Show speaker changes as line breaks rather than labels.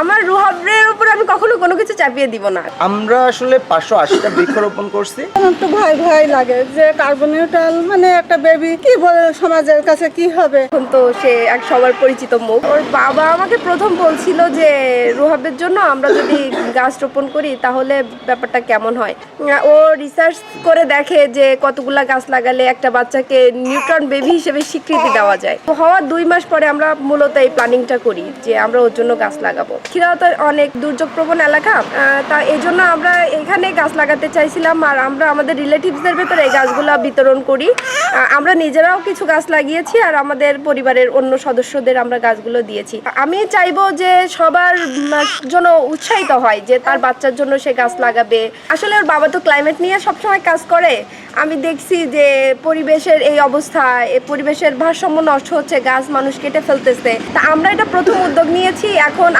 আমার রুহাবের উপর আমি কখনো কোনো কিছু চাপিয়ে দিব না।
আমরা আসলে পাঁচশো আশিটা বৃক্ষরোপণ করছি।
আমার তো ভয় ভয় লাগে যে কার্বন নিউট্রাল মানে একটা বেবি কি বলে সমাজের কাছে কি হবে?
এখন তো সে এক সবার পরিচিত মুখ। ওর বাবা আমাকে প্রথম বলছিল যে রুহাবের জন্য আমরা যদি গাছ রোপণ করি, তাহলে ব্যাপারটা কেমন হয়? ও রিসার্চ করে দেখে যে কতগুলা গাছ লাগালে একটা বাচ্চাকে নিউট্রন বেবি হিসেবে স্বীকৃতি দেওয়া যায়। হওয়ার দুই মাস পরে আমরা মূলত এই প্ল্যানিংটা করি যে আমরা ওর জন্য গাছ লাগাবো। খিরাওয়াতে অনেক দুর্যোগ প্রবণ এলাকা তা এই জন্য আমরা এখানে গাছ লাগাতে চাইছিলাম আর আমরা আমাদের রিলেটিভসদের ভেতরে এই গাছগুলা বিতরণ করি। আমরা নিজেরাও কিছু গাছ লাগিয়েছি আর আমাদের পরিবারের অন্য সদস্যদের আমরা গাছগুলো দিয়েছি। আমি চাইব যে সবার জন্য উৎসাহিত হয় যে তার বাচ্চার জন্য সে গাছ লাগাবে। আসলে ওর বাবা তো ক্লাইমেট নিয়ে সবসময় কাজ করে। আমি দেখছি যে পরিবেশের এই অবস্থা এই পরিবেশের ভারসাম্য নষ্ট হচ্ছে, গাছ মানুষ কেটে ফেলতেছে। তা আমরা এটা প্রথম উদ্যোগ নিয়েছি, এখন